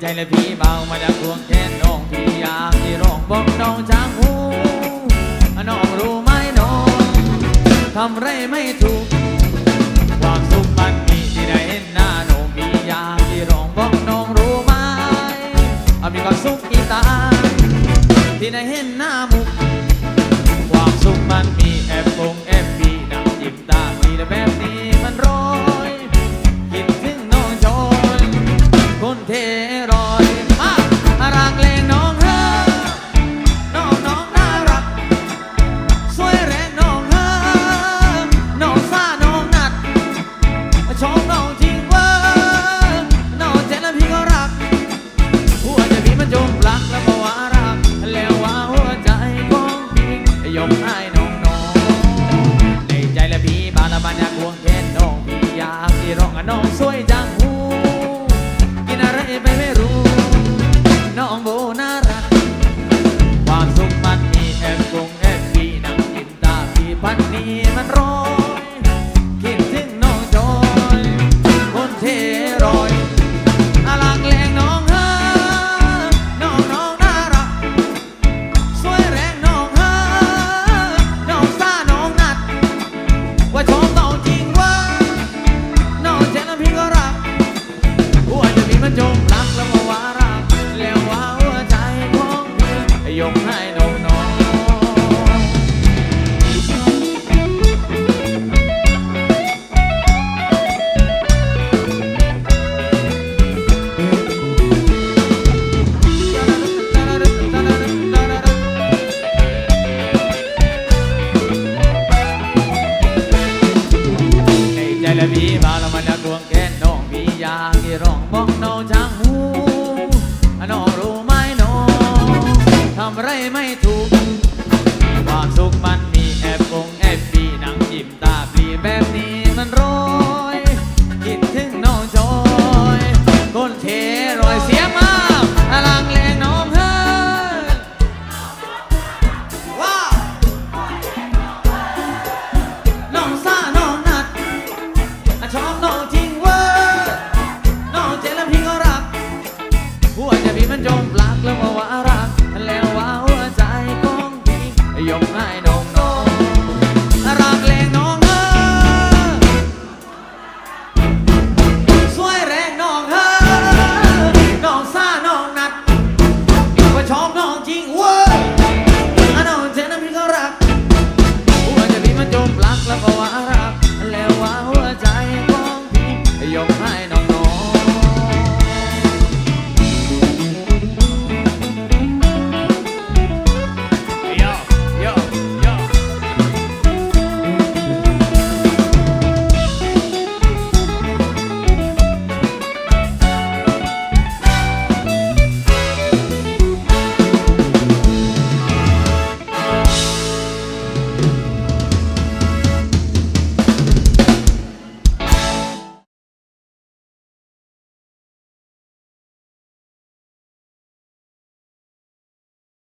ใจและพี่เบามาจากดวงแขนน้องที่อยากที่ร้องบอกน้องจางหูน้องรู้ไหมน้องทำไรไม่ถูก ความสุขมันมีที่ได้เห็นหน้าน้องมีอยากที่ร้องบอกน้องรู้ไหมมีความสุขอีตาที่ได้เห็นหน้ามุก คนเทรอยอะรักเลงน้องเฮอน้องน้องน่ารัก สวยแรงน้องเฮอน้องซ่าน้องนัดชอบน้องจริงเว่าน้องเจนแล้วพี่ก็รัก หัวใจพี่มันจมปลักแล้วก็ว่ารัก แล้วว่าหัวใจของพี่ยกให้น้องน้องในใจและพี่บาลบานอยากควงแขนน้องพี่อยากที่ร้องอะน้องสวยจัง ยกให้น้องน้องในใจและพี่บาละมันจะดวงแค่น้องพี่อยากที่ร้องบอกน้องจัง ไม่ถูก